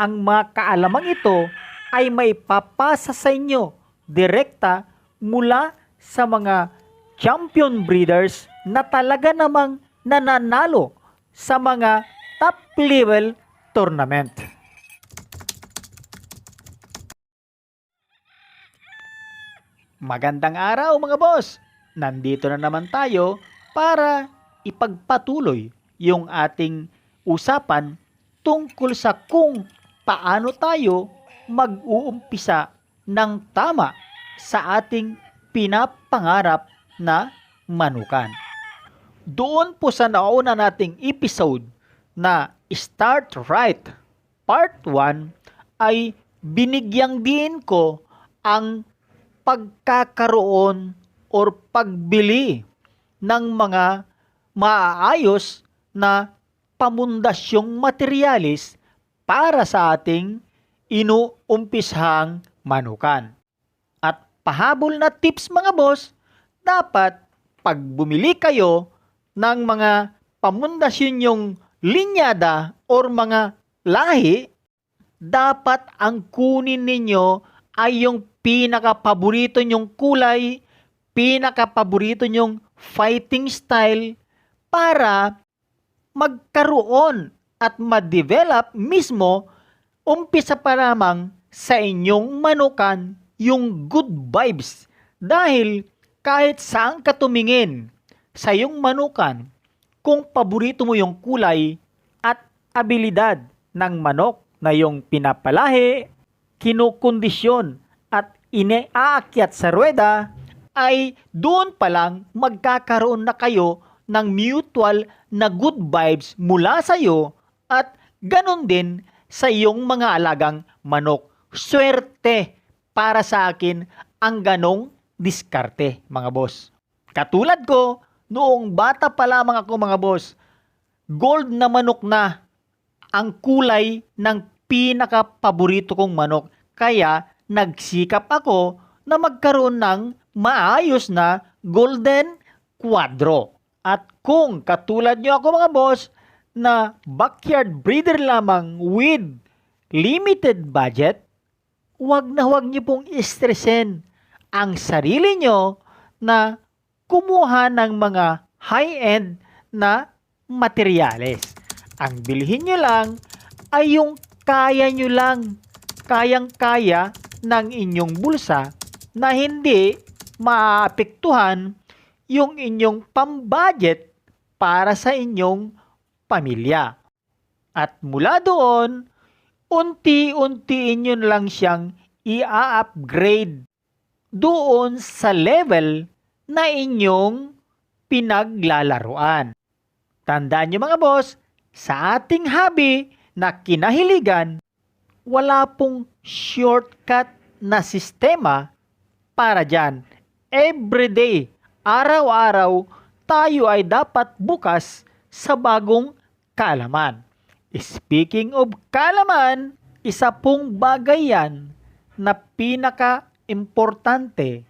ang mga kaalamang ito ay may papasa sa inyo direkta mula sa mga champion breeders na talaga namang nananalo sa mga top level tournament. Magandang araw mga boss! Nandito na naman tayo para ipagpatuloy yung ating usapan tungkol sa kung paano tayo mag-uumpisa ng tama sa ating pinapangarap na manukan. Doon po sa nauna nating episode na Start Right Part 1 ay binigyang din ko ang pagkakaroon or pagbili ng mga maaayos na pamundasyong materialis para sa ating inuumpishang manukan. At pahabol na tips mga boss, dapat pag bumili kayo ng mga pamundasyon yung linyada or mga lahi, dapat ang kunin ninyo ay yung pinaka-paborito nyong kulay, pinaka-paborito nyong fighting style para magkaroon at ma-develop mismo umpisa pa lamang sa inyong manukan yung good vibes. Dahil kahit saan ka tumingin sa iyong manukan kung paborito mo yung kulay at abilidad ng manok na yung pinapalahi, kinukondisyon at ineaakyat sa rueda ay doon pa lang magkakaroon na kayo ng mutual na good vibes mula sa iyo at ganon din sa iyong mga alagang manok. Swerte para sa akin ang ganong diskarte mga boss. Katulad ko, noong bata pa lamang ako mga boss, gold na manok na ang kulay ng pinaka-paborito kong manok. Kaya nagsikap ako na magkaroon ng maayos na golden quadro. At kung katulad nyo ako mga boss na backyard breeder lamang with limited budget, wag na wag nyo pong istresin ang sarili nyo na kumuha ng mga high-end na materyales. Ang bilhin nyo lang ay yung kaya nyo lang, kayang-kaya ng inyong bulsa na hindi maapektuhan yung inyong pambudget para sa inyong pamilya. At mula doon, unti-untiin nyo lang siyang i-upgrade doon sa level na inyong pinaglalaruan. Tandaan nyo mga boss, sa ating hobby na kinahiligan, wala pong shortcut na sistema para dyan. Everyday, araw-araw, tayo ay dapat bukas sa bagong kalaman. Speaking of kalaman, isa pong bagay yan na pinaka-importante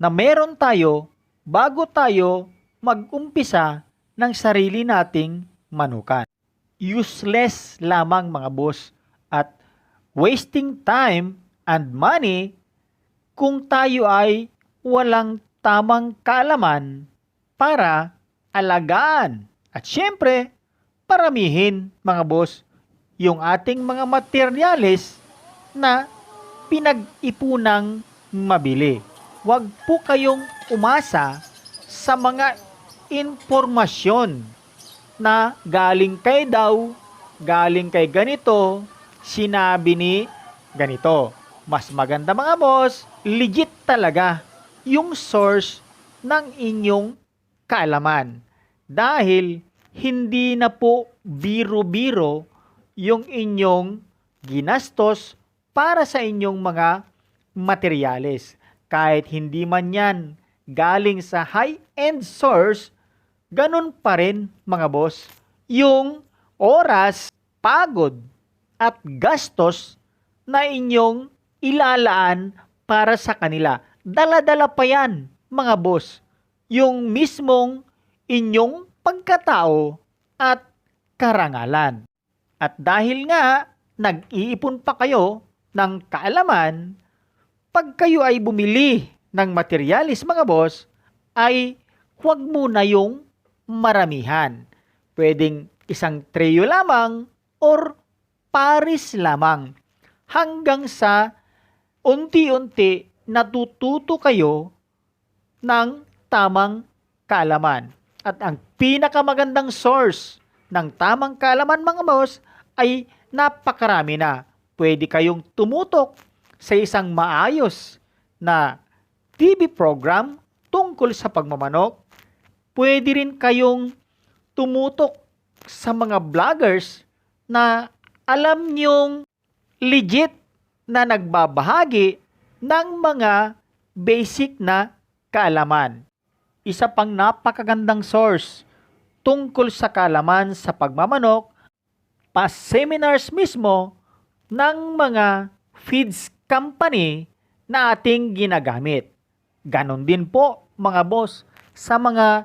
na meron tayo bago tayo mag-umpisa ng sarili nating manukan. Useless lamang mga boss at wasting time and money kung tayo ay walang tamang kaalaman para alagaan. At syempre, paramihin mga boss yung ating mga materyales na pinag-ipunang mabili. Huwag po kayong umasa sa mga impormasyon na galing kay daw, galing kay ganito, sinabi ni ganito. Mas maganda mga boss, legit talaga yung source ng inyong kaalaman. Dahil hindi na po biro-biro yung inyong ginastos para sa inyong mga materyales. Kahit hindi man yan galing sa high-end source, ganun pa rin mga boss. Yung oras, pagod, at gastos na inyong ilalaan para sa kanila. Dala-dala pa yan mga boss. Yung mismong inyong pagkatao at karangalan. At dahil nga nag-iipon pa kayo ng kaalaman, pag kayo ay bumili ng materialis mga boss, ay huwag muna yung maramihan. Pwedeng isang trio lamang or paris lamang hanggang sa unti-unti natututo kayo ng tamang kaalaman. At ang pinakamagandang source ng tamang kaalaman mga boss ay napakarami na. Pwede kayong tumutok sa isang maayos na TV program tungkol sa pagmamanok. Pwede rin kayong tumutok sa mga vloggers na alam nyong legit na nagbabahagi ng mga basic na kaalaman. Isa pang napakagandang source tungkol sa kaalaman sa pagmamanok, pa seminars mismo ng mga feeds company na ating ginagamit. Ganon din po mga boss sa mga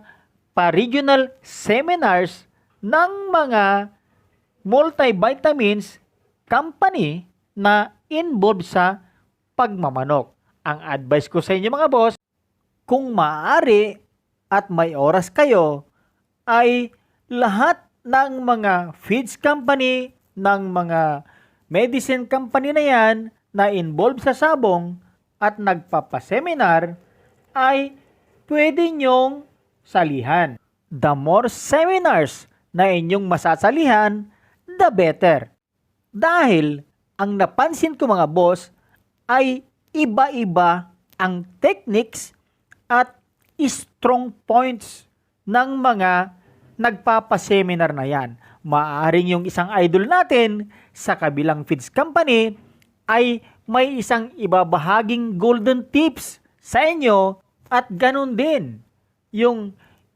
pa-regional seminars ng mga multivitamins company na involved sa pagmamanok. Ang advice ko sa inyo mga boss, kung maaari at may oras kayo, ay lahat ng mga feeds company, ng mga medicine company na yan na involved sa sabong at nagpapaseminar ay pwede nyong salihan. The more seminars na inyong masasalihan, the better. Dahil ang napansin ko mga boss ay iba-iba ang techniques at strong points ng mga nagpapaseminar na yan. Maaring yung isang idol natin sa kabilang feeds company ay may isang ibabahaging golden tips sa inyo at ganun din yung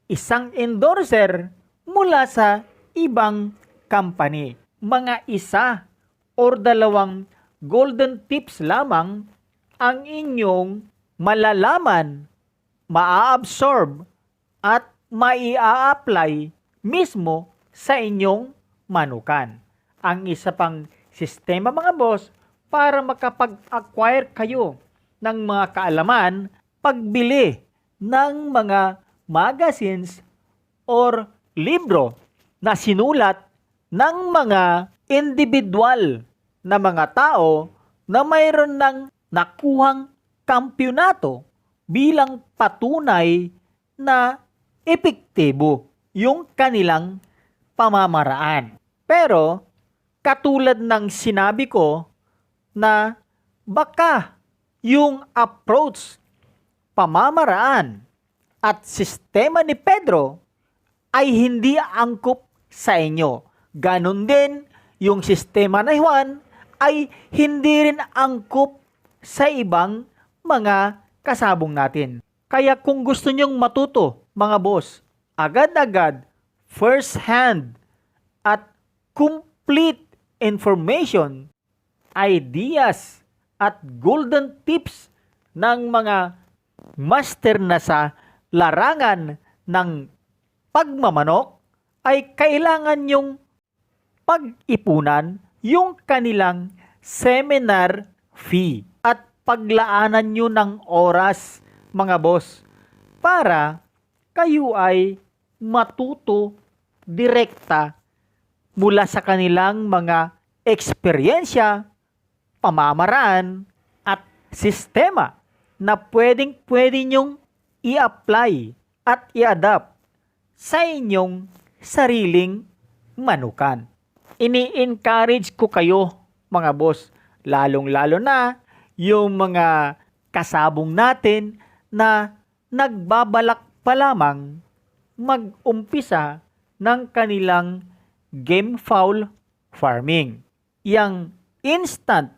isang endorser mula sa ibang company. Mga isa or dalawang golden tips lamang ang inyong malalaman, maa-absorb at maia-apply mismo sa inyong manukan. Ang isa pang sistema mga boss para makapag-acquire kayo ng mga kaalaman pagbili ng mga magazines or libro na sinulat ng mga individual na mga tao na mayroon ng nakuhang kampyonato bilang patunay na epektibo yung kanilang pamamaraan. Pero, katulad ng sinabi ko na baka yung approach, pamamaraan at sistema ni Pedro ay hindi angkop sa inyo. Ganon din yung sistema ni Juan ay hindi rin angkop sa ibang mga kasabong natin. Kaya kung gusto nyong matuto, mga boss, agad-agad, first hand, at complete information, ideas, at golden tips ng mga master na sa larangan ng pagmamanok ay kailangan yung pag-ipunan yung kanilang seminar fee paglaanan nyo ng oras mga boss para kayo ay matuto direkta mula sa kanilang mga eksperyensya, pamamaraan at sistema na pwedeng pwede nyong i-apply at i-adapt sa inyong sariling manukan. Ini-encourage ko kayo mga boss, lalong-lalo na yung mga kasabong natin na nagbabalak pa lamang mag-umpisa ng kanilang game fowl farming. Yang instant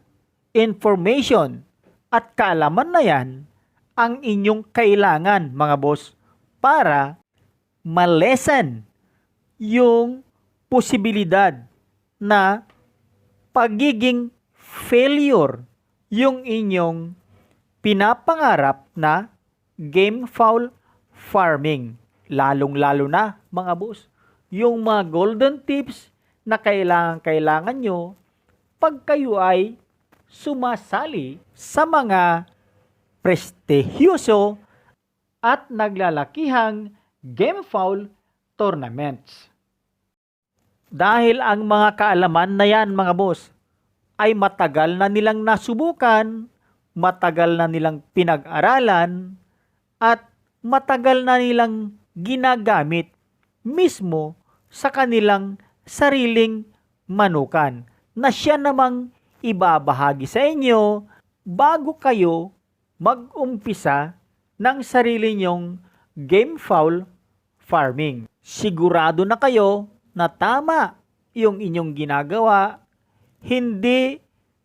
information at kaalaman na yan ang inyong kailangan mga boss para malesen yung posibilidad na pagiging failure yung inyong pinapangarap na game fowl farming. Lalong-lalo na mga boss, yung mga golden tips na kailangan-kailangan nyo pag kayo ay sumasali sa mga prestihyoso at naglalakihang game foul tournaments. Dahil ang mga kaalaman na yan mga boss ay matagal na nilang nasubukan, matagal na nilang pinag-aralan, at matagal na nilang ginagamit mismo sa kanilang sariling manukan na siya namang ibabahagi sa inyo bago kayo mag-umpisa ng sarili nyong game foul farming. Sigurado na kayo na tama yung inyong ginagawa, hindi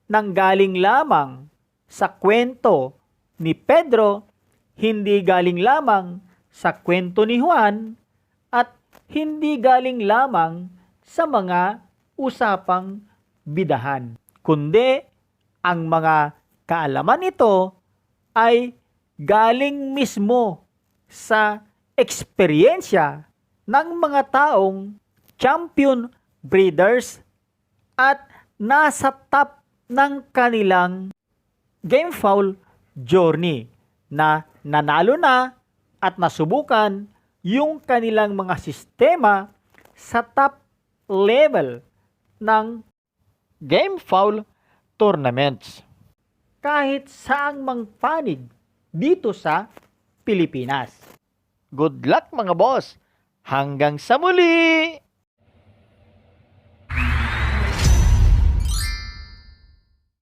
nanggaling lamang sa kwento ni Pedro, hindi galing lamang sa kwento ni Juan, at hindi galing lamang sa mga usapang bidahan, kundi ang mga kaalaman ito ay galing mismo sa eksperyensya ng mga taong champion breeders at nasa top ng kanilang game foul journey na nanalo na at nasubukan yung kanilang mga sistema sa top level ng game foul tournaments. Kahit saang mang panig dito sa Pilipinas. Good luck mga boss! Hanggang sa muli!